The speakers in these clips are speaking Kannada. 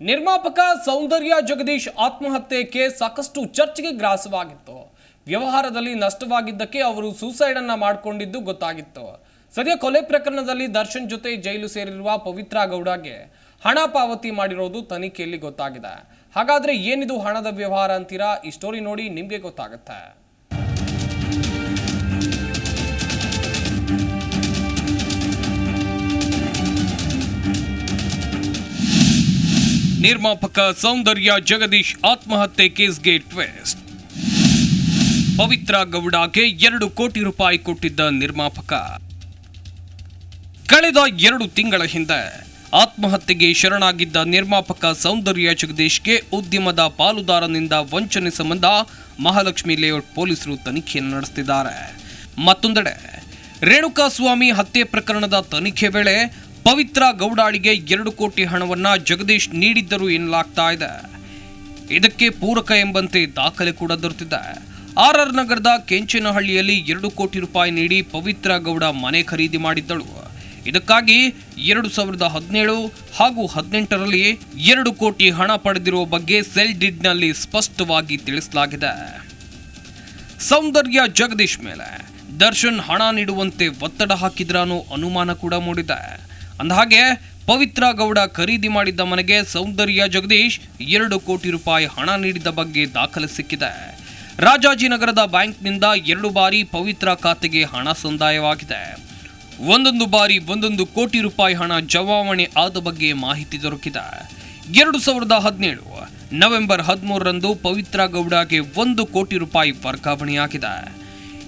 ನಿರ್ಮಾಪಕ ಸೌಂದರ್ಯ ಜಗದೀಶ್ ಆತ್ಮಹತ್ಯೆ ಕೇಸ್ ಸಾಕಷ್ಟು ಚರ್ಚೆಗೆ ಗ್ರಾಸವಾಗಿತ್ತು. ವ್ಯವಹಾರದಲ್ಲಿ ನಷ್ಟವಾಗಿದ್ದಕ್ಕೆ ಅವರು ಸೂಸೈಡ್ ಅನ್ನ ಮಾಡಿಕೊಂಡಿದ್ದು ಗೊತ್ತಾಗಿತ್ತು. ಸದ್ಯ ಕೊಲೆ ಪ್ರಕರಣದಲ್ಲಿ ದರ್ಶನ್ ಜೊತೆ ಜೈಲು ಸೇರಿರುವ ಪವಿತ್ರ ಗೌಡಗೆ ಹಣ ಪಾವತಿ ಮಾಡಿರೋದು ತನಿಖೆಯಲ್ಲಿ ಗೊತ್ತಾಗಿದೆ. ಹಾಗಾದ್ರೆ ಏನಿದು ಹಣದ ವ್ಯವಹಾರ ಅಂತೀರಾ? ಈ ಸ್ಟೋರಿ ನೋಡಿ ನಿಮ್ಗೆ ಗೊತ್ತಾಗುತ್ತೆ. ನಿರ್ಮಾಪಕ ಸೌಂದರ್ಯ ಜಗದೀಶ್ ಆತ್ಮಹತ್ಯೆ ಕೇಸ್ಗೆ ಟ್ವಿಸ್ಟ್ ಪವಿತ್ರ ಗೌಡಗೆ ಎರಡು ಕೋಟಿ ರೂಪಾಯಿ ಕೊಟ್ಟಿದ್ದ ನಿರ್ಮಾಪಕ. ಕಳೆದ ಎರಡು ತಿಂಗಳ ಹಿಂದೆ ಆತ್ಮಹತ್ಯೆಗೆ ಶರಣಾಗಿದ್ದ ನಿರ್ಮಾಪಕ ಸೌಂದರ್ಯ ಜಗದೀಶ್ಗೆ ಉದ್ಯಮದ ಪಾಲುದಾರನಿಂದ ವಂಚನೆ ಸಂಬಂಧ ಮಹಾಲಕ್ಷ್ಮಿ ಲೇಔಟ್ ಪೊಲೀಸರು ತನಿಖೆಯನ್ನು ನಡೆಸುತ್ತಿದ್ದಾರೆ ಮತ್ತೊಂದೆಡೆ, ರೇಣುಕಾಸ್ವಾಮಿ ಹತ್ಯೆ ಪ್ರಕರಣದ ತನಿಖೆ ವೇಳೆ ಪವಿತ್ರ ಗೌಡಾಳಿಗೆ ಎರಡು ಕೋಟಿ ಹಣವನ್ನ ಜಗದೀಶ್ ನೀಡಿದ್ದರು ಎನ್ನಲಾಗ್ತಾ ಇದೆ. ಇದಕ್ಕೆ ಪೂರಕ ಎಂಬಂತೆ ದಾಖಲೆ ಕೂಡ ದೊರೆತಿದೆ. ಆರ್ ಆರ್ ನಗರದ ಕೆಂಚನಹಳ್ಳಿಯಲ್ಲಿ ಎರಡು ಕೋಟಿ ರೂಪಾಯಿ ನೀಡಿ ಪವಿತ್ರ ಗೌಡ ಮನೆ ಖರೀದಿ ಮಾಡಿದ್ದಳು. ಇದಕ್ಕಾಗಿ ಎರಡು ಸಾವಿರದ ಹದಿನೇಳು ಹಾಗೂ ಹದಿನೆಂಟರಲ್ಲಿ ಎರಡು ಕೋಟಿ ಹಣ ಪಡೆದಿರುವ ಬಗ್ಗೆ ಸೆಲ್ ಡಿಡ್ನಲ್ಲಿ ಸ್ಪಷ್ಟವಾಗಿ ತಿಳಿಸಲಾಗಿದೆ. ಸೌಂದರ್ಯ ಜಗದೀಶ್ ಮೇಲೆ. ದರ್ಶನ್ ಹಣ ನೀಡುವಂತೆ ಒತ್ತಡ ಹಾಕಿದ್ರ ಅನ್ನೋ ಅನುಮಾನ ಕೂಡ ಮೂಡಿದೆ. ಅಂದಹಾಗೆ, ಪವಿತ್ರ ಗೌಡ ಖರೀದಿ ಮಾಡಿದ್ದ ಮನೆಗೆ ಸೌಂದರ್ಯ ಜಗದೀಶ್ ಎರಡು ಕೋಟಿ ರೂಪಾಯಿ ಹಣ ನೀಡಿದ ಬಗ್ಗೆ ದಾಖಲೆ ಸಿಕ್ಕಿದೆ. ರಾಜಾಜಿನಗರದ ಬ್ಯಾಂಕ್ನಿಂದ ಎರಡು ಬಾರಿ ಪವಿತ್ರ ಖಾತೆಗೆ ಹಣ ಸಂದಾಯವಾಗಿದೆ. ಒಂದೊಂದು ಬಾರಿ ಒಂದೊಂದು ಕೋಟಿ ರೂಪಾಯಿ ಹಣ ಜಮಾವಣೆ ಆದ ಬಗ್ಗೆ ಮಾಹಿತಿ ದೊರಕಿದೆ. ಎರಡು ಸಾವಿರದ ಹದಿನೇಳು ನವೆಂಬರ್ ಹದಿಮೂರರಂದು ಪವಿತ್ರ ಗೌಡಗೆ ಒಂದು ಕೋಟಿ ರೂಪಾಯಿ ವರ್ಗಾವಣೆಯಾಗಿದೆ.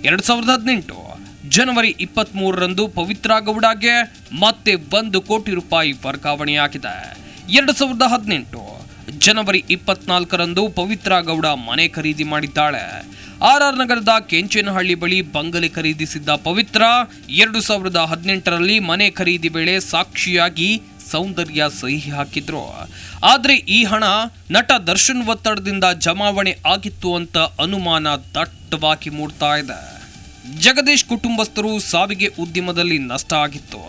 ಎರಡು ಸಾವಿರದ ಹದಿನೆಂಟು ಜನವರಿ ಇಪ್ಪತ್ತ್ ಮೂರರಂದು ಪವಿತ್ರ ಗೌಡಗೆ ಮತ್ತೆ ಒಂದು ಕೋಟಿ ರೂಪಾಯಿ ವರ್ಗಾವಣೆಯಾಗಿದೆ. ಎರಡು ಸಾವಿರದ ಹದಿನೆಂಟು ಜನವರಿ ಇಪ್ಪತ್ನಾಲ್ಕರಂದು ಪವಿತ್ರ ಗೌಡ ಮನೆ ಖರೀದಿ ಮಾಡಿದ್ದಾಳೆ. ಆರ್ ಆರ್ ನಗರದ ಕೆಂಚೇನಹಳ್ಳಿ ಬಳಿ ಬಂಗಲೆ ಖರೀದಿಸಿದ್ದ ಪವಿತ್ರ ಎರಡು ಸಾವಿರದ ಹದಿನೆಂಟರಲ್ಲಿ ಮನೆ ಖರೀದಿ ವೇಳೆ ಸಾಕ್ಷಿಯಾಗಿ ಸೌಂದರ್ಯ ಸಹಿ ಹಾಕಿದ್ರು. ಆದರೆ ಈ ಹಣ ನಟ ದರ್ಶನ್ ಒತ್ತಡದಿಂದ ಜಮಾವಣೆ ಆಗಿತ್ತು ಅಂತ ಅನುಮಾನ ದಟ್ಟವಾಗಿ ಮೂಡ್ತಾ ಇದೆ. ಜಗದೀಶ್ ಕುಟುಂಬಸ್ಥರು ಸಾವಿಗೆ ಉದ್ಯಮದಲ್ಲಿ ನಷ್ಟ ಆಗಿತ್ತು.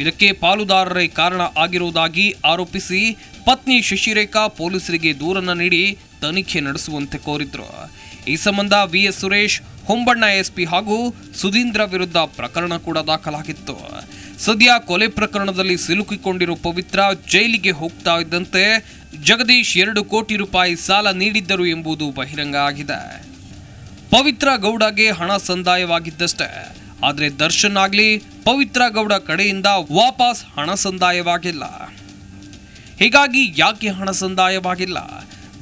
ಇದಕ್ಕೆ ಪಾಲುದಾರರೇ ಕಾರಣ ಆಗಿರುವುದಾಗಿ ಆರೋಪಿಸಿ ಪತ್ನಿ ಶಶಿರೇಖಾ ಪೊಲೀಸರಿಗೆ ದೂರನ್ನು ನೀಡಿ ತನಿಖೆ ನಡೆಸುವಂತೆ ಕೋರಿದ್ರು. ಈ ಸಂಬಂಧ V S Suresh, Hombanna SP ಹಾಗೂ ಸುಧೀಂದ್ರ ವಿರುದ್ಧ ಪ್ರಕರಣ ಕೂಡ ದಾಖಲಾಗಿತ್ತು. ಸದ್ಯ ಕೊಲೆ ಪ್ರಕರಣದಲ್ಲಿ ಸಿಲುಕಿಕೊಂಡಿರುವ ಪವಿತ್ರ ಜೈಲಿಗೆ ಹೋಗ್ತಾ ಇದ್ದಂತೆ ಜಗದೀಶ್ ಎರಡು ಕೋಟಿ ರೂಪಾಯಿ ಸಾಲ ನೀಡಿದ್ದರು ಎಂಬುದು ಬಹಿರಂಗ ಆಗಿದೆ. ಪವಿತ್ರ ಗೌಡಗೆ ಹಣ ಸಂದಾಯವಾಗಿದ್ದಷ್ಟೇ. ಆದರೆ ದರ್ಶನ್ ಆಗಲಿ ಪವಿತ್ರ ಗೌಡ ಕಡೆಯಿಂದ ವಾಪಸ್ ಹಣ ಸಂದಾಯವಾಗಿಲ್ಲ. ಹೀಗಾಗಿ ಯಾಕೆ ಹಣ ಸಂದಾಯವಾಗಿಲ್ಲ?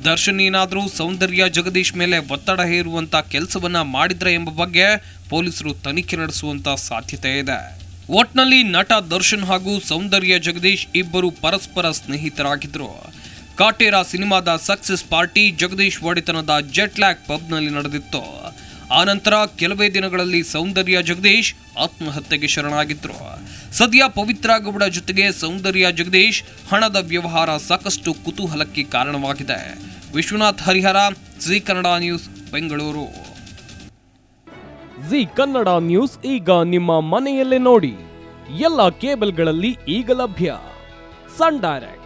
ದರ್ಶನ್ ಏನಾದರೂ ಸೌಂದರ್ಯ ಜಗದೀಶ್ ಮೇಲೆ ಒತ್ತಡ ಹೇರುವಂತ ಕೆಲಸವನ್ನ ಮಾಡಿದ್ರೆ ಎಂಬ ಬಗ್ಗೆ ಪೊಲೀಸರು ತನಿಖೆ ನಡೆಸುವಂತ ಸಾಧ್ಯತೆ ಇದೆ. ಒಟ್ನಲ್ಲಿ ನಟ ದರ್ಶನ್ ಹಾಗೂ ಸೌಂದರ್ಯ ಜಗದೀಶ್ ಇಬ್ಬರು ಪರಸ್ಪರ ಸ್ನೇಹಿತರಾಗಿದ್ರು. ಕಾಟೇರ ಸಿನಿಮಾದ ಸಕ್ಸಸ್ ಪಾರ್ಟಿ ಜಗದೀಶ್ ಒಡೆತನದ ಜೆಟ್ ಲ್ಯಾಕ್ ಪಬ್ನಲ್ಲಿ ನಡೆದಿತ್ತು. ಆನಂತರ ಕೆಲವೇ ದಿನಗಳಲ್ಲಿ ಸೌಂದರ್ಯ ಜಗದೀಶ್ ಆತ್ಮಹತ್ಯೆಗೆ ಶರಣಾಗಿದ್ರು. ಸದ್ಯ ಪವಿತ್ರ ಗೌಡ ಜೊತೆಗೆ ಸೌಂದರ್ಯ ಜಗದೀಶ್ ಹಣದ ವ್ಯವಹಾರ ಸಾಕಷ್ಟು ಕುತೂಹಲಕ್ಕೆ ಕಾರಣವಾಗಿದೆ. Vishwanath Harihar, Zee Kannada news, Bengaluru. Zee Kannada news ಈಗ ನಿಮ್ಮ ಮನೆಯಲ್ಲೇ ನೋಡಿ. ಎಲ್ಲ ಕೇಬಲ್ಗಳಲ್ಲಿ ಈಗ ಲಭ್ಯ. Sun Direct.